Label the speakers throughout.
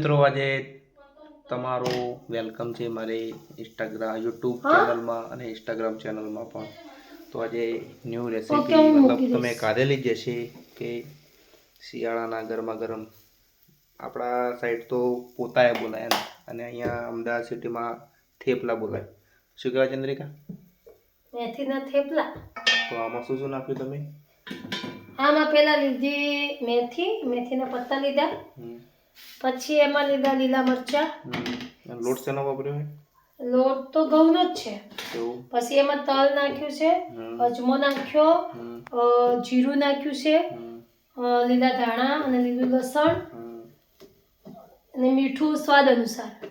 Speaker 1: મિત્રો આજે તમારું વેલકમ છે મારી ઇન્સ્ટાગ્રામ યુટ્યુબ ચેનલમાં અને ઇન્સ્ટાગ્રામ ચેનલમાં પણ. તો આજે ન્યૂ રેસીપી મતલબ તમે. કાઢેલી જ હશે કે શિયાળાના ગરમા ગરમ. આપણા સાઈડ તો પોતાએ બોલાય અને અહીંયા અમદાવાદ સિટીમાં થેપલા બોલાય. શું કહેવાય ચંદ્રિકા?
Speaker 2: મેથીના થેપલા.
Speaker 1: તો આમાં શું શું નાખ્યું તમે?
Speaker 2: આમાં પહેલા લીધી મેથી મેથીના પત્તા લીધા. પછી એમાં લીધા લીલા મરચા.
Speaker 1: લોટ શેનો વાપર્યો
Speaker 2: લોટ તો ઘઉંનો જ છે. પછી એમાં તલ નાખ્યું છે અજમો નાખ્યો જીરું નાખ્યું છે લીલા ધાણા અને લીલું લસણ અને મીઠું સ્વાદ અનુસાર.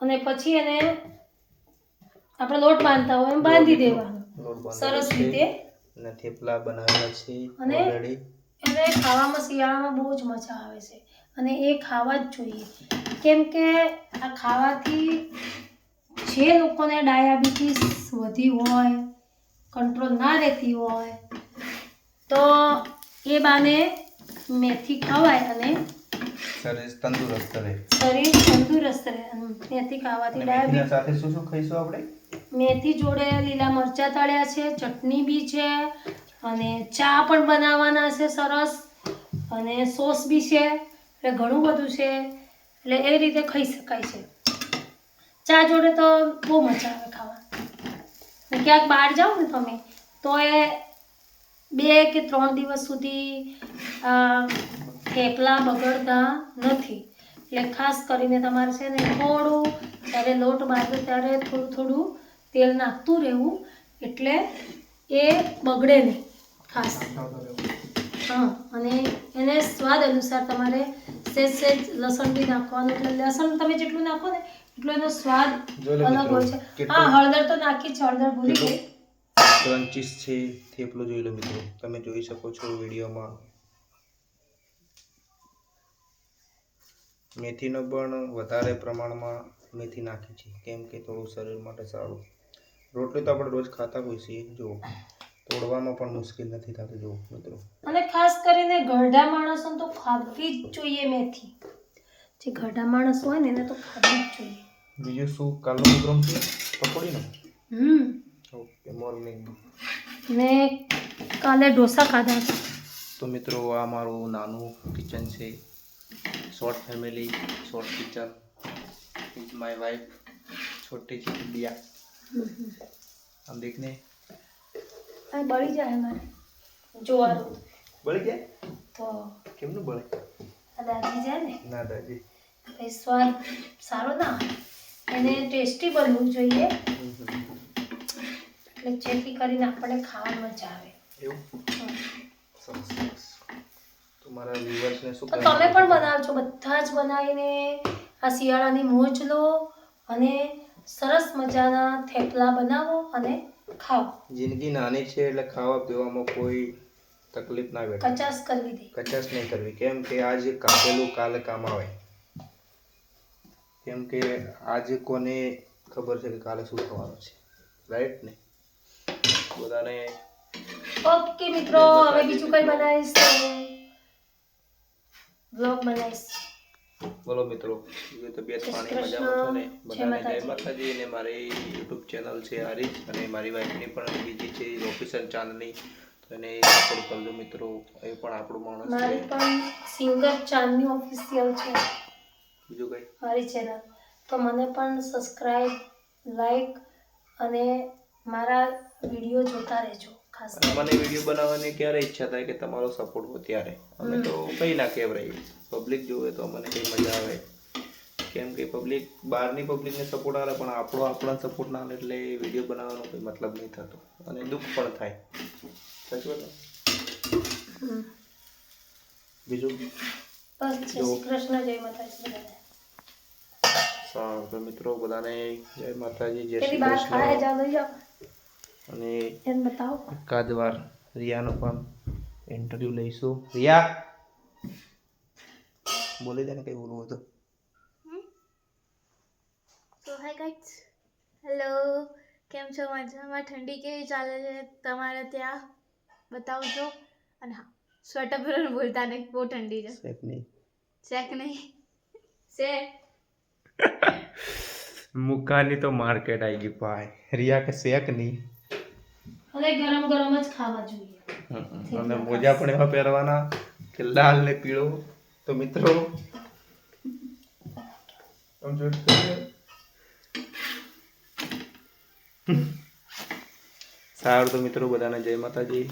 Speaker 2: અને પછી એને આપણે લોટ બાંધતા હોય એમ બાંધી દેવાનો. સરસ રીતે.
Speaker 1: અને થેપલા બનાવેલા છે
Speaker 2: અને- એને ખાવામાં શિયાળામાં બહુ જ મજા આવે છે. અને એ ખાવા જ જોઈએ. કેમ કે આ ખાવાથી જે લોકોને ડાયાબિટીસ વધી હોય કંટ્રોલ ના રહેતી હોય તો એ બાને મેથી ખવાય અને
Speaker 1: શરીર તંદુરસ્ત રહે.
Speaker 2: શરીર તંદુરસ્ત રહે મેથી ખાવાથી ડાયાબિટીસ
Speaker 1: સાથે શું શું ખાઈશું આપણે?
Speaker 2: મેથી જોડે લીલા મરચાં તળ્યા છે ચટણી બી છે અને ચા પણ બનાવવાના છે સરસ. અને સોસ બી છે, એટલે ઘણું બધું છે, એટલે એ રીતે ખાઈ શકાય છે. ચા જોડે તો બહુ મજા આવે ખાવા ક્યાંક બહાર જાઓ ને તમે, તો એ બે કે ત્રણ દિવસ સુધી થેપલા બગડતા નથી. એટલે ખાસ કરીને તમારે છે ને થોડું, જ્યારે લોટ બાંધો ત્યારે થોડું થોડું તેલ નાખતું રહેવું, એટલે એ બગડે નહીં. ખાસ. હા અને એને સ્વાદ અનુસાર તમારે સહેજ સહેજ લસણ બી નાખવાનું એટલે લસણ તમે જેટલું નાખો ને એટલો એનો સ્વાદ અલગ હોય છે. હા હળદર તો નાખી છે હળદર ભૂલી ગઈ.
Speaker 1: ક્રન્ચીસ છે થેપલો જોઈ લો મિત્રો તમે જોઈ શકો છો વિડીયોમાં. મેથીનો પણ વધારે પ્રમાણમાં મેથી નાખી છે કેમ કે થોડું શરીર માટે સારું. રોટલી તો આપણે રોજ ખાતા હોઈએ છીએ જો તોડવામાં પણ મુશ્કેલ નથી થતું જો મિત્રો
Speaker 2: અને ખાસ કરીને ગરડા માણસો તો ખાવી જ જોઈએ મેથી જે ગરડા માણસ હોય ને એને તો ખાવી જ જોઈએ
Speaker 1: બીજું શું કાલનો પ્રોગ્રામ છે પકોડીનો
Speaker 2: હમ
Speaker 1: ઓકે મોર્નિંગ
Speaker 2: ને કાલે ઢોસા ખાધા હતા
Speaker 1: તો મિત્રો આ મારું નાનું કિચન છે short family short kitchen is my wife છોટી सी बिटिया हम देखने
Speaker 2: આ બળી જાય મારે જોવાનું.
Speaker 1: બળી જાય?
Speaker 2: તો
Speaker 1: કેમનું બળે?
Speaker 2: આ દાદી જાય ને.
Speaker 1: ના દાદી.
Speaker 2: પછી સ્વાદ સારો ના એને ટેસ્ટી બનવું જોઈએ. એટલે જેથી કરીને આપણને ખાવાની મજા આવે.
Speaker 1: એવું. સરસ સરસ. વ્યુઅર્સને શું
Speaker 2: તમે પણ બનાવજો. બધા જ બનાવીને આ શિયાળાની મોજ લો અને સરસ મજાના થેપલા બનાવો અને ખાઓ.
Speaker 1: જિંદગી નાની છે એટલે ખાવા પીવામાં કોઈ તકલીફ ના બેઠે
Speaker 2: કચાસ કરવી દે.
Speaker 1: કચાસ નહીં કરવી. કેમ કે આજે કાપેલું કાલે કામ આવે કેમ કે આજે કોને ખબર છે કે કાલે શું થવાનું છે? રાઈટ ને? બધાને
Speaker 2: ઓકે મિત્રો હવે બીજું કઈ બનાવીશ બ્લોગ બનાવીશ.
Speaker 1: બોલો મિત્રો. બીજું તબિયત
Speaker 2: જય
Speaker 1: પાણી મજામાં છો ને. બધાને જય માતાજી. ને મારી યુટ્યુબ ચેનલ છે હરીશ અને મારી વાઈફની પણ બીજી છે ઓફિસર ચાંદની તો એને સપોર્ટ કરજો મિત્રો. એ પણ આપણું માણસ
Speaker 2: મારી
Speaker 1: છે
Speaker 2: પણ સિંગર ચાંદની ઓફિશિયલ છે.
Speaker 1: બીજું કઈ?
Speaker 2: મારી ચેનલ તો મને પણ સબસ્ક્રાઇબ લાઈક અને મારા વીડિયો જોતા રહેજો.
Speaker 1: અને મને વીડિયો બનાવવાની ક્યારે ઈચ્છા થાય કે તમારો સપોર્ટ હોય ત્યારે. અમે તો કઈ ના કહેવાય. પબ્લિક જોવે તો મને કઈ મજા આવે. કેમ કે પબ્લિક બહારની પબ્લિકને સપોર્ટ આવે પણ આપણો આપણા સપોર્ટ ના આવે એટલે વીડિયો બનાવવાનો કોઈ મતલબ નહીં થતો. અને દુઃખ પણ થાય. સાચું વાત બીજું?
Speaker 2: કૃષ્ણ જય માતાજી
Speaker 1: સારું તો મિત્રો બધાને જય માતાજી જય શ્રી કૃષ્ણ. અને
Speaker 2: એમ બતાવો.
Speaker 1: એકાદ વાર રિયાનો પણ ઇન્ટરવ્યૂ લઈશું. રિયા! બોલી દે ને કઈ બોલવું હતું.
Speaker 3: તો હાય ગાઈસ હેલો કેમ છો? મજામાં? ઠંડી કેવી ચાલે છે તમારે ત્યાં? બતાવજો. અને હા સ્વેટર પહેરવાનું ભૂલતા નહીં. બહુ ઠંડી છે.
Speaker 1: સેફ નહીં.
Speaker 3: શેક નહીં. શેક
Speaker 1: મુકાની તો માર્કેટ આવી ગઈ ભાઈ. રિયા કે શેક નહીં?
Speaker 2: અને ગરમ ગરમ જ ખાવા જોઈએ.
Speaker 1: અને મોજા પણ એવા પહેરવાના કે લાલ ને પીળો. તો મિત્રો. સારું તો મિત્રો બધાને જય માતાજી.